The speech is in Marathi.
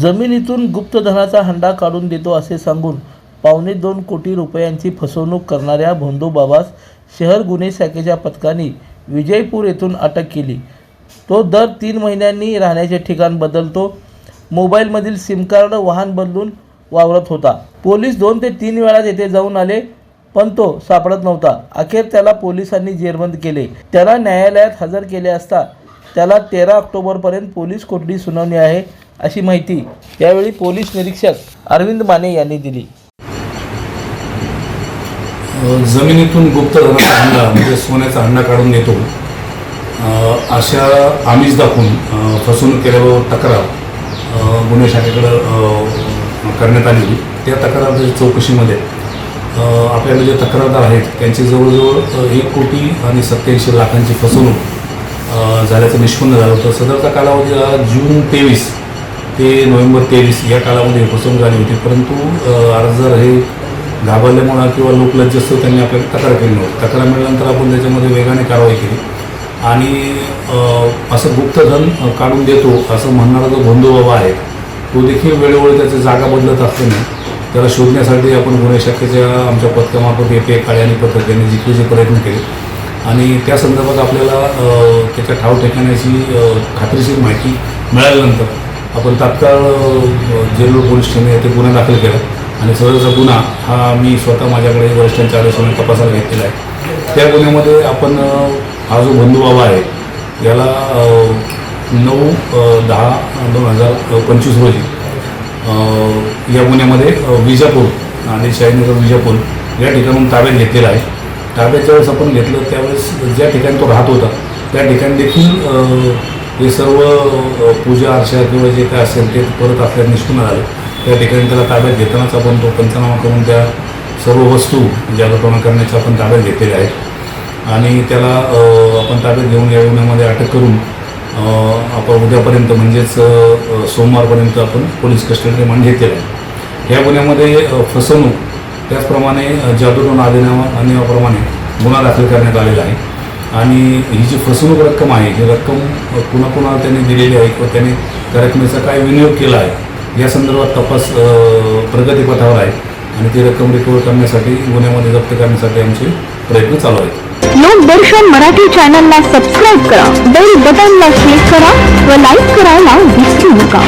जमिनीतून गुप्तधनाचा हंडा काढून देतो असे सांगून पावणे दोन कोटी रुपयांची फसवणूक करणाऱ्या भोंदूबाबास शहर गुन्हे शाखेच्या पथकाने विजयपूर येथून अटक केली. तो दर तीन महिन्यांनी राहण्याचे ठिकाण बदलतो. मोबाईलमधील सिम कार्ड वाहन बदलून वावरत होता. पोलीस दोन ते तीन वेळा तेथे जाऊन आले पण तो सापडत नव्हता. अखेर त्याला पोलिसांनी जेरबंद केले. त्याला न्यायालयात हजर केले असता त्याला तेरा ऑक्टोबरपर्यंत पोलीस कोठडी सुनावणी आहे. अशी माहिती यावेळी पोलीस निरीक्षक अरविंद माने यांनी दिली. जमिनीतून गुप्त धनाचा हंडा म्हणजे सोन्याचा हंडा काढून नेतो. अशा आमिष दाखवून फसवणूक केल्यावर तक्रार गुन्हे शाखेकडं करण्यात आली होती त्या तक्रारच्या चौकशीमध्ये आपल्याला जे तक्रारदार आहेत त्यांची जवळजवळ एक कोटी आणि सत्याऐंशी लाखांची फसवणूक झाल्याचं निष्पन्न झालं होतं. सदरचा कालावधी हा जून तेवीस ते नोव्हेंबर तेवीस या कालामध्ये फसवणूक झाली होती. परंतु अर्ज अर्जदार हे घाबरल्यामुळं किंवा लोकलज्जस्त त्यांनी आपल्याला तक्रार केली नव्हती. तक्रार मिळाल्यानंतर आपण त्याच्यामध्ये वेगाने कारवाई केली. आणि असं गुप्तधन काढून देतो असं म्हणणारा जो बंधू बाबा आहे तो देखील वेळोवेळी त्याची जागा बदलत असल्याने त्याला शोधण्यासाठी आपण गुन्हे शाखेच्या आमच्या पथकामार्फत येते काळे आणि पथक यांनी जिकीचे प्रयत्न केले. आणि त्या संदर्भात आपल्याला त्याच्या ठाव ठिकाण्याची खात्रीशीर माहिती मिळाल्यानंतर आपण तात्काळ जेलूर पोलीस ठाणे येथे गुन्हा दाखल केला आणि सदरचा गुन्हा हा मी स्वतः माझ्याकडे वरिष्ठांच्या आदेशाने तपासायला घेतलेला आहे. त्या गुन्ह्यामध्ये आपण हा जो बंधू बाबा आहे याला नऊ दहा दोन हजार पंचवीस रोजी या गुन्ह्यामध्ये विजापूर आणि शाहीनगर विजापूर या ठिकाणून ताब्यात घेतलेला आहे. ताब्याच्या वेळेस आपण घेतलं त्यावेळेस ज्या ठिकाणी तो राहत होता त्या ठिकाणी देखील हे सर्व पूजा अर्चा किंवा जे काय असेल ते परत आपल्याला निष्ठून आलं. त्या ठिकाणी त्याला ताब्यात घेतानाच आपण तो पंचनामा करून त्या सर्व वस्तू ज्या करण्याच्या आपण ताब्यात घेतलेल्या आहेत. आणि त्याला आपण ताब्यात घेऊन या गुन्ह्यामध्ये अटक करून आपण उद्यापर्यंत म्हणजेच सोमवारपर्यंत आपण पोलीस कस्टडी रिमांड घेतलेलं आहे. या गुन्ह्यामध्ये फसवणूक त्याचप्रमाणे अ, जादूटोना अधिनियमा गुन्हा दाखल करण्यात आलेला आहे. आणि ही जी फसवणूक रक्कम आहे ही रक्कम कुणाकुणाला त्यांनी दिलेली आहे किंवा त्यांनी त्या रकमेचा काय विनियोग केला आहे या संदर्भात तपास प्रगतीपथावर आहे आणि ती रक्कम रिकवर करण्यासाठी गुन्ह्यामध्ये जप्त करण्यासाठी आमचे प्रयत्न चालू आहेत. लोकदर्शन मराठी चॅनलला सबस्क्राईब करा बेल बटनला क्लिक करा व लाईक करायला विसरू नका.